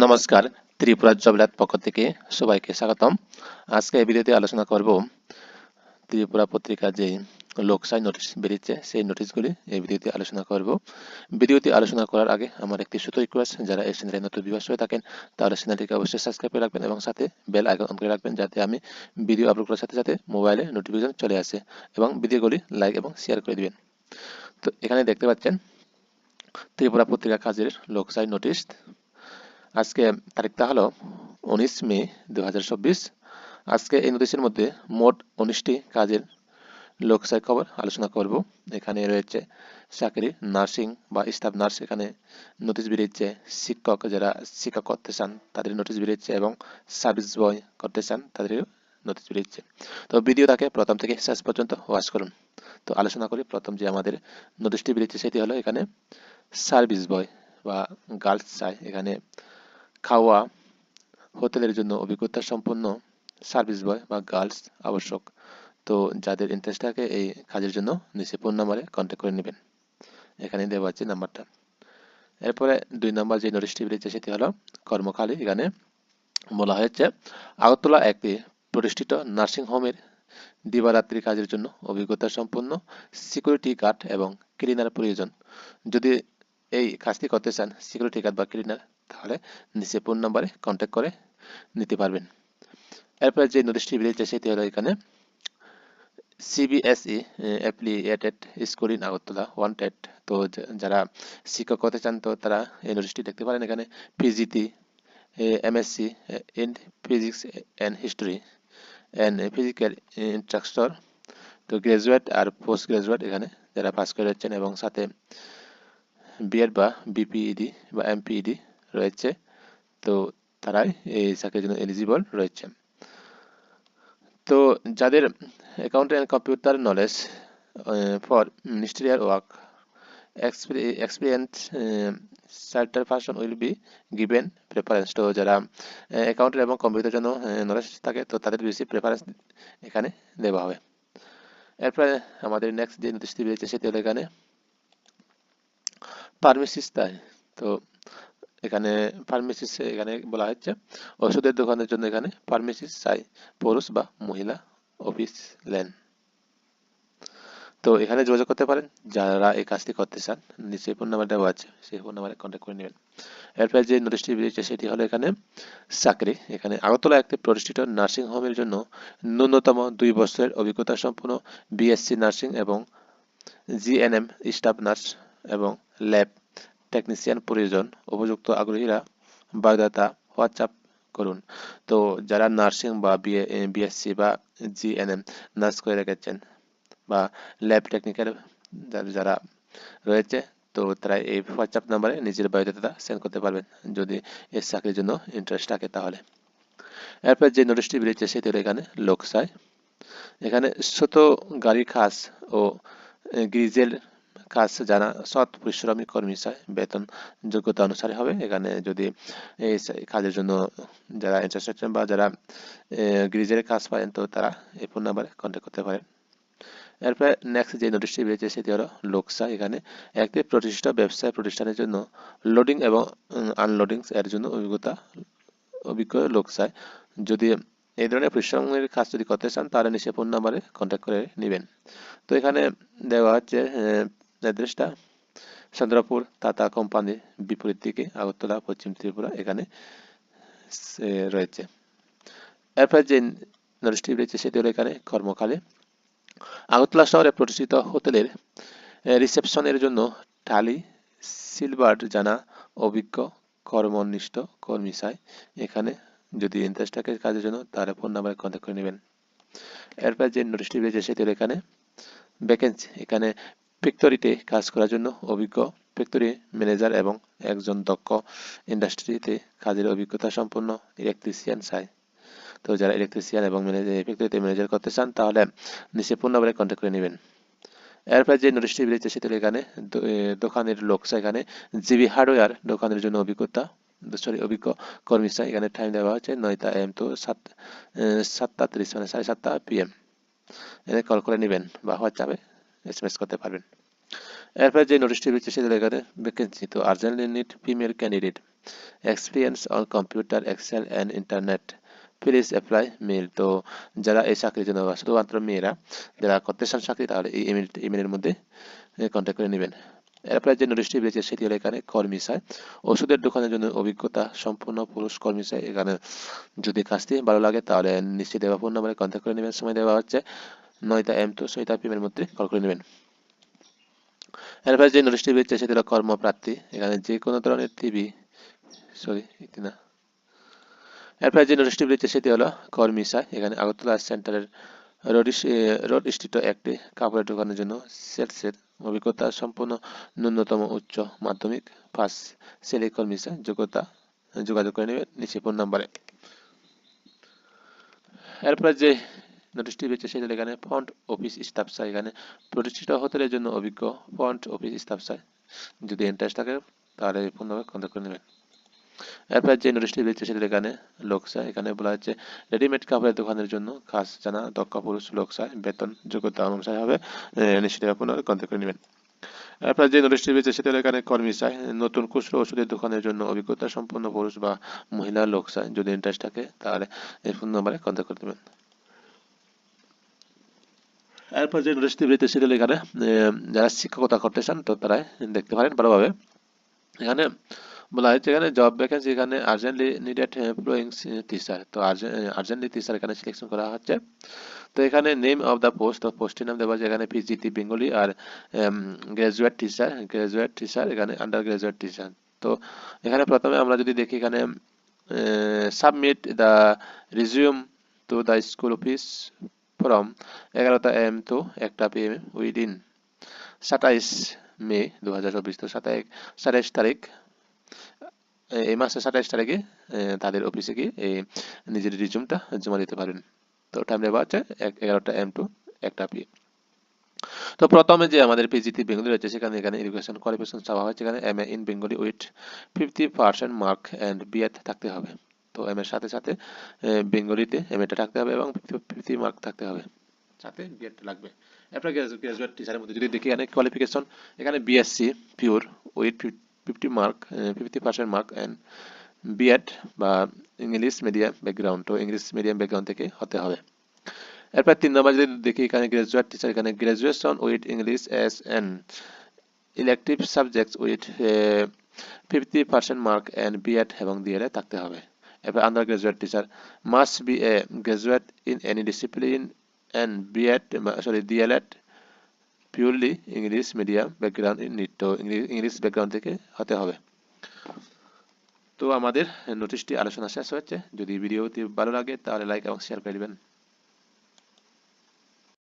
নমস্কার, ত্রিপুরা জবলাত পক্ষ থেকে সবাইকে স্বাগতম। আজকে এই ভিডিওতে আলোচনা করব ত্রিপুরা পত্রিকা যে লোকসাই নোটিশ বেরিয়েছে, সেই নোটিশগুলি এই ভিডিওতে আলোচনা করব। ভিডিওতে আলোচনা করার আগে আমার একটি ছোট রিকোয়েস্ট যারা এই চ্যানেলে নতুন বিবাস হয়ে থাকেন, তাহলে চ্যানেলটিকে অবশ্যই সাবস্ক্রাইব করে রাখবেন এবং সাথে বেল আইকন অন করে রাখবেন, যাতে আমি ভিডিও আপলোড করার সাথে সাথে মোবাইলে নোটিফিকেশন চলে আসে এবং ভিডিওগুলি লাইক এবং শেয়ার করে দিবেন। তো এখানে দেখতে পাচ্ছেন, ত্রিপুরা পত্রিকা কাজের লোকসাই নোটিশ আজকে তারিখটা হলো উনিশ মে দু আজকে এই নোটিশের মধ্যে মোট উনিশটি কাজের লোকসাই খবর আলোচনা করব। এখানে রয়েছে চাকরি, নার্সিং বা স্টাফ নার্স। এখানে নোটিশ বেরিয়েছে শিক্ষক যারা শিক্ষক করতে চান, তাদের নোটিশ বেরিয়েছে এবং সার্ভিস বয় করতে চান তাদের নোটিশ বেরিয়েছে। তো ভিডিওটাকে প্রথম থেকে শেষ পর্যন্ত ওয়াচ করুন। তো আলোচনা করি, প্রথম যে আমাদের নোটিশটি বেরিয়েছে সেটি হলো এখানে সার্ভিস বয় বা গার্লস চাই। এখানে খাওয়া, হোটেলের জন্য অভিজ্ঞতা সম্পন্ন, সার্ভিস বয় বা গার্লস আবশ্যক। তো যাদের ইন্টারেস্ট থাকে এই কাজের জন্য নিচে ফোন নাম্বারে কন্ট্যাক্ট করে নেবেন। এখানে দেওয়া আছে নাম্বারটা এরপরে দুই নম্বর যে নোটিশটি বেরিয়েছে সেটি হলো কর্মখালী। এখানে বলা হয়েছে, আগরতলা একটি প্রতিষ্ঠিত নার্সিং হোমের দিবারাত্রি কাজের জন্য অভিজ্ঞতা সম্পন্ন সিকিউরিটি গার্ড এবং ক্লিনার প্রয়োজন। যদি এই কাজটি করতে চান সিকিউরিটি গার্ড বা ক্লিনার তাহলে নিচে ফোন নাম্বারে কন্ট্যাক্ট করে নিতে পারবেন। এরপরে যে নোটিশটি বেরিয়েছে সেটি হলো এখানে CBSE affiliated school in Agartala wanted তো যারা শিক্ষক হতে চান, তো তারা এই নোটিশটি দেখতে পারেন এখানে PGT MSc in physics and history and physical instructor তো গ্রাজুয়েট আর পোস্ট গ্রাজুয়েট এখানে যারা পাস করে যাচ্ছেন এবং সাথে বিএড বা বিপিইডি বা এমপিইডি রয়েছে। তো তারাই এই চাকরির জন্য এলিজিবল রয়েছে। তো যাদের account and computer knowledge for ministerial work experience সার্টার person will be given preference তো যারা অ্যাকাউন্টের এবং কম্পিউটার জন্য নলেজ থাকে, তো তাদের বেশি প্রেফারেন্স এখানে দেওয়া হবে। এরপরে আমাদের নেক্সট যে নোটিশটি বেরিয়েছে, সেটি হলো এখানে পারমিসিস তাই তো এখানে ফার্মেসিস এখানে বলা হচ্ছে। ওষুধের দোকানের জন্য এখানে ফার্মেসিস চাই। পুরুষ বা মহিলা অফিস লেন। তো এখানে যোগাযোগ করতে পারেন। যারা এই কাজটি করতে চান, নিচে ফোন নাম্বার দেওয়া আছে, সেই ফোন নাম্বারে কন্ট্যাক্ট করে নেবেন। এরপরে যে নোটিশটি বেরিয়েছে, সেটি হলো এখানে চাকরি। এখানে আগরতলা একটি প্রতিষ্ঠিত নার্সিং হোমের জন্য ন্যূনতম দুই বছরের অভিজ্ঞতা সম্পন্ন বিএসসি নার্সিং এবং জিএনএম স্টাফ নার্স এবং ল্যাব টেকনিশিয়ান প্রয়োজন উপযুক্ত আগ্রহীরা বাগদাতা, হোয়াটসঅ্যাপ করুন। তো যারা নার্সিং বা বিএসসি বা জিএনএম নার্স করে রেখেছেন বা ল্যাব টেকনিক্যাল যারা রয়েছে, তো তারা এই হোয়াটসঅ্যাপ নাম্বারে নিজের বায়োডাটা সেন্ড করতে পারবেন যদি এই চাকরির জন্য ইন্টারেস্ট থাকে তাহলে। এরপর যে নোটিশটি বেরিয়েছে সেটি হলো এখানে লোকসায় এখানে ছোট গাড়ি খাস ও গ্রিজেল কাজ জানা সৎ পরিশ্রমী কর্মী চায় বেতন যোগ্যতা অনুসারে হবে। এখানে যদি এই কাজের জন্য যারা ইন্টারেস্টেড বা যারা গ্রিজের কাজ পারেন, তো তারা এই ফোন নাম্বারে কন্ট্যাক্ট করতে পারেন। এরপরে নেক্সট যে নোটিশটি বেরিয়েছে, সেটি হলো লোকসা। এখানে একটি প্রতিষ্ঠিত ব্যবসায় প্রতিষ্ঠানের জন্য লোডিং এবং আনলোডিং এর জন্য অভিজ্ঞতা, অভিজ্ঞ লোকসায়। যদি এই ধরনের পরিশ্রমের কাজ যদি করতে চান, তাহলে নিচে ফোন নাম্বারে কন্ট্যাক্ট করে নেবেন। তো এখানে দেওয়া হচ্ছে অ্যাড্রেসটা চন্দ্রপুর টাটা কোম্পানির বিপরীত দিকে আগরতলা, পশ্চিম ত্রিপুরা এখানে রয়েছে। এরপর যে নোটিশটি রয়েছে সেটি হলো এখানে কর্মকালে। আগরতলা শহরে প্রতিষ্ঠিত হোটেলের রিসেপশনের জন্য টালি সিলভার জানা অভিজ্ঞ কর্মনিষ্ঠ কর্মী চাই এখানে যদি ইন্টারেস্ট থাকে কাজের জন্য তাহলে ফোন নাম্বারে কন্ট্যাক্ট করে নেবেন। এরপর যে নোটিশটি রয়েছে সেটি হলো এখানে। ভ্যাকেন্সি এখানে ফ্যাক্টরিতে কাজ করার জন্য অভিজ্ঞ ফ্যাক্টরি ম্যানেজার এবং একজন দক্ষ ইন্ডাস্ট্রিতে কাজের অভিজ্ঞতা সম্পন্ন ইলেকট্রিশিয়ান চাই। তো যারা ইলেকট্রিশিয়ান এবং ফ্যাক্টরিতে ম্যানেজার করতে চান, তাহলে নিচে পূর্ণবারে কন্ট্যাক্ট করে নেবেন। এরপর যে নোটিশটি বেরিয়েছে, সেটা এখানে দোকানের লোক এখানে। জিবি হার্ডওয়্যার দোকানের জন্য অভিজ্ঞতা সরি অভিজ্ঞ কর্মী চাই। এখানে টাইম দেওয়া হচ্ছে নয়টা এম তো সাত সাতটা তিরিশ মানে সাড়ে সাতটা পিএম এনে কল করে নেবেন বা হোয়াটসঅ্যাপে এসএমএস করতে পারবেন। এরপর যে নোটিশটি দিচ্ছে সেটা এখানে ভ্যাকেন্সি তো urgently need female candidate experience on computer Excel and internet please apply mail তো যারা এই চাকরির জন্য শুধুমাত্র মেয়েরা, যারা করতে চান চাকরি, তাহলে এই ইমেল ইমেলের মধ্যে কন্ট্যাক্ট করে নেবেন। এরপরে যে নোটিশটি পেয়েছে সেটি হলো এখানে কর্মী চাই। ওষুধের দোকানের জন্য অভিজ্ঞতা সম্পূর্ণ পুরুষ কর্মী চাই। এখানে যদি কাজটি ভালো লাগে, তাহলে নিশ্চিত দেওয়া ফোন নাম্বারে কন্ট্যাক্ট করে নেবেন। সময় দেওয়া হচ্ছে নয়টা এম টু ছয়টা পিএমের মধ্যে কল করে নেবেন। এরপরে যে নোটিশটি পেয়েছে সেটি হলো কর্মপ্রার্থী। এখানে যে কোনো ধরনের টিভি সরি না। এরপরে যে নোটিশটি পেয়েছে সেটি হলো কর্মী চাই এখানে আগরতলা সেন্টারের রোড রোড স্ট্রিট একটি। কাপড়ের দোকানের জন্য সেলসের অভিজ্ঞতা সম্পন্ন ন্যূনতম উচ্চ মাধ্যমিক পাস ছেলে কর্মী যোগ্যতা যোগাযোগ করে নেবেন নিচে ফোন নাম্বারে এরপরে যে নোটিশটি রয়েছে, সেটা এখানে ফন্ট অফিস স্টাফ চাই এখানে প্রতিষ্ঠিত হোটেলের জন্য অভিজ্ঞ ফন্ট অফিস স্টাফ চাই যদি ইন্টারেস্ট থাকে, তাহলে নাম্বার কন্ট্যাক্ট করে নেবেন। এরপর যে নোটিশটি রয়েছে, সেটা এখানে লোক চাই এখানে বলা হচ্ছে রেডিমেড কাপড়ের দোকানের জন্য কাজ জানা দক্ষ পুরুষ লোক চাই বেতন যোগ্যতা অনুসারে হবে নিশ্চিত আপনারা কন্ট্যাক্ট করে নেবেন। এরপর যে নোটিশটি রয়েছে, সেটা এখানে কর্মী চাই নতুন খুচরো ওষুধের দোকানের জন্য অভিজ্ঞতা সম্পন্ন পুরুষ বা মহিলা লোক চাই যদি ইন্টারেস্ট থাকে, তাহলে এই ফোন নাম্বারে কন্ট্যাক্ট করে দেবেন এরপর যে নোটিশটি রয়েছে সেটা এখানে যারা শিক্ষকতা করতে চান, তো তারাই দেখতে পারেন ভালোভাবে। এখানে বলা হয়েছে এখানে জব ভ্যাকেন্সি এখানে আর্জেন্টলি নিডেড এমপ্লয়িং টিচার তো আর্জেন্টলি টিচার এখানে সিলেকশন করা হচ্ছে। তো এখানে নেম অফ দ্য পোস্ট তো পোস্টের নাম দেওয়া আছে এখানে পিজিটি বেঙ্গলি আর গ্রাজুয়েট টিচার গ্রাজুয়েট টিচার এখানে আন্ডার গ্রাজুয়েট টিচার তো এখানে প্রথমে আমরা যদি দেখি এখানে submit the resume to the school office from এগারোটা এম টু একটা পি এম উইদিন সাতাইশ মে দু হাজার চব্বিশ, তো সাতাইশ সাতাইশ তারিখ এই মাসের সাতাইশ তারিখে তাদের অফিসে গিয়ে এই নিজের রিজুমটা জমা দিতে পারেন। তো টাইম দেওয়া আছে এগারোটা এম টু একটা পি তো প্রথমে যে আমাদের পিজিটি বেঙ্গলি রয়েছে, সেখানে এখানে এডুকেশন কোয়ালিফিকেশন চাওয়া হয়েছে এখানে M A in Bengali with fifty percent mark and BEd থাকতে হবে। তো এম এর সাথে সাথে বেঙ্গলিতে এম এটা থাকতে হবে এবং ফিফটি মার্ক থাকতে হবে। সাথে বিএড লাগবে। এরপরে গ্রাজুয়েট টিচারের মধ্যে যদি দেখি, এখানে কোয়ালিফিকেশন এখানে BSc pure with fifty mark fifty percent mark and BEd বা ইংলিশ মিডিয়াম ব্যাকগ্রাউন্ড তো ইংলিশ মিডিয়াম ব্যাকগ্রাউন্ড থেকে হতে হবে। এরপর তিন নম্বর যদি দেখি, এখানে গ্রাজুয়েট টিচার এখানে graduation with English as an elective subjects with fifty percent mark and BEd এবং ডিএলএ থাকতে হবে। এরপর under graduate teacher must be a graduate in any discipline and BEd sorry DElEd purely English medium background NEET English background থেকে হতে হবে। তো আমাদের নোটিশটি আলোচনা শেষ হয়েছে। যদি ভিডিওটি ভালো লাগে তাহলে লাইক এবং শেয়ার করে দেবেন।